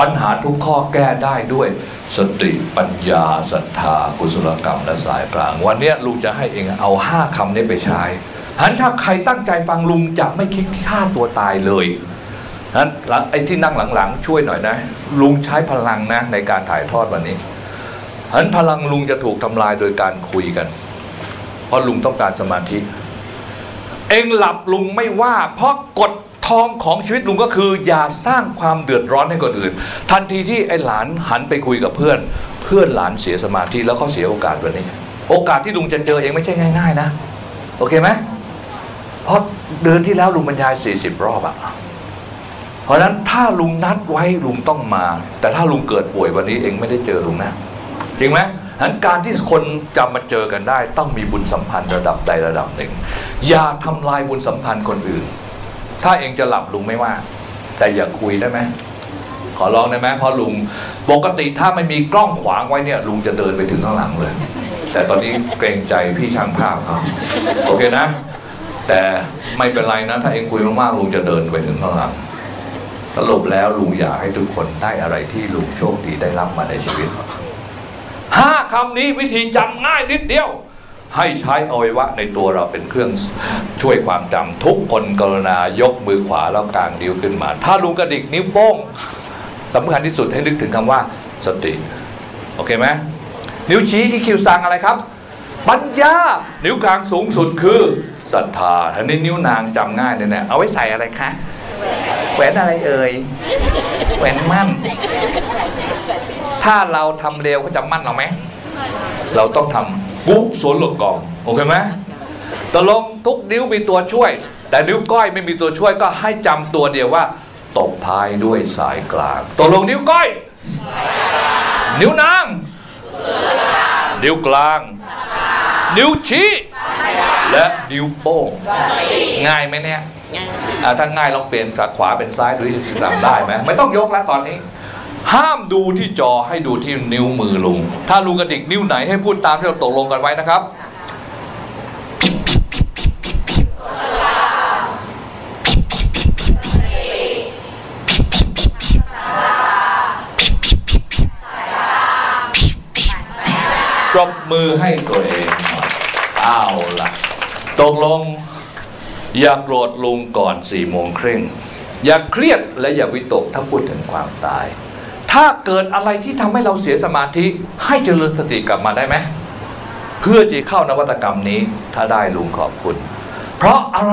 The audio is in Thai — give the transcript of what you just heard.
ปัญหาทุกข้อแก้ได้ด้วยสติปัญญาศรัทธากุศลกรรมและสายกลาง วันนี้ลุงจะให้เองเอาห้าคำนี้ไปใช้หันถ้าใครตั้งใจฟังลุงจะไม่คิดฆ่าตัวตายเลยนั้นไอ้ที่นั่งหลังๆ ช่วยหน่อยนะ ลุงใช้พลังนะในการถ่ายทอดวันนี้หันพลังลุงจะถูกทำลายโดยการคุยกัน เพราะลุงต้องการสมาธิ เองหลับลุงไม่ว่า เพราะกฎ ทองของชีวิตลุงก็คือ อย่าสร้างความเดือดร้อนให้คนอื่น ทันทีที่ไอ้หลานหันไปคุยกับเพื่อน เพื่อนหลานเสียสมาธิแล้วเขาเสียโอกาสวันนี้ โอกาสที่ลุงจะเจอเองไม่ใช่ง่าย ๆ นะ โอเคไหมเพราะเดือนที่แล้วลุงบรรยาย 40 รอบอะเพราะนั้นถ้าลุงนัดไว้ลุงต้องมา แต่ถ้าลุงเกิดป่วยวันนี้เองไม่ได้เจอลุงนะจริงไหมนั้นการที่คนจะมาเจอกันได้ ต้องมีบุญสัมพันธ์ระดับใดระดับหนึ่ง อย่าทำลายบุญสัมพันธ์คนอื่น ถ้าเองจะหลับลุงไม่ว่า แต่อย่าคุยได้ไหมขอร้องได้ไหมพราะลุงปกติถ้าไม่มีกล้องขวางไว้เนี่ย ลุงจะเดินไปถึงข้างหลังเลย แต่ตอนนี้เกรงใจพี่ช่างภาพเขาโอเคนะ แต่ไม่เป็นไรนะ ถ้าเองคุยมากๆลุงจะเดินไปถึงข้างหลังสรุปแล้วลุงอยากให้ทุกคนได้อะไรที่ลุงโชคดีได้รับมาในชีวิตห้าคำนี้วิธีจำง่ายนิดเดียว ให้ใช้อวัยวะในตัวเราเป็นเครื่องช่วยความจำทุกคนกรุณายกมือขวาแล้วกางนิ้วขึ้นมา ถ้าลุงกระดิกนิ้วโป้งสำคัญที่สุดให้นึกถึงคำว่าสติ โอเคไหมนิ้วชี้อีคิวสั่งอะไรครับ ปัญญา นิ้วกลางสูงสุดคือศรัทธาทีนี้นิ้วนางจำง่ายเนี่ยเอาไว้ใส่อะไรคะแหวนอะไรเอ่ยแหวนมั่น ถ้าเราทำเร็วเขาจะมั่นเราไหมเราต้องทำ กุศลกรรมโอเคไหมตกลงทุกนิ้วมีตัวช่วย แต่นิ้วก้อยไม่มีตัวช่วยก็ให้จำตัวเดียวว่าตบท้ายด้วยสายกลางตกลงนิ้วก้อย นิ้วนาง นิ้วกลาง นิ้วชี้ และนิ้วโป้งง่ายไหมเนี่ยถ้าง่ายลองเปลี่ยนจากขวาเป็นซ้ายดูที่ทำได้ไหมไม่ต้องยกแล้วตอนนี้ ห้ามดูที่จอให้ดูที่นิ้วมือลุง ถ้าลุงกระดิกนิ้วไหนให้พูดตามที่เราตกลงกันไว้นะครับปรบมือให้ตัวเองอยเอาละตกลง อย่าโกรธลุงก่อนสี่โมงครึ่งอย่าเครียดและอย่าวิตกถ้าพูดถึงความตาย ถ้าเกิดอะไรที่ทำให้เราเสียสมาธิให้เจริญสติกลับมาได้ไหมเพื่อจะเข้านวัตกรรมนี้ถ้าได้ลุงขอบคุณ เพราะอะไร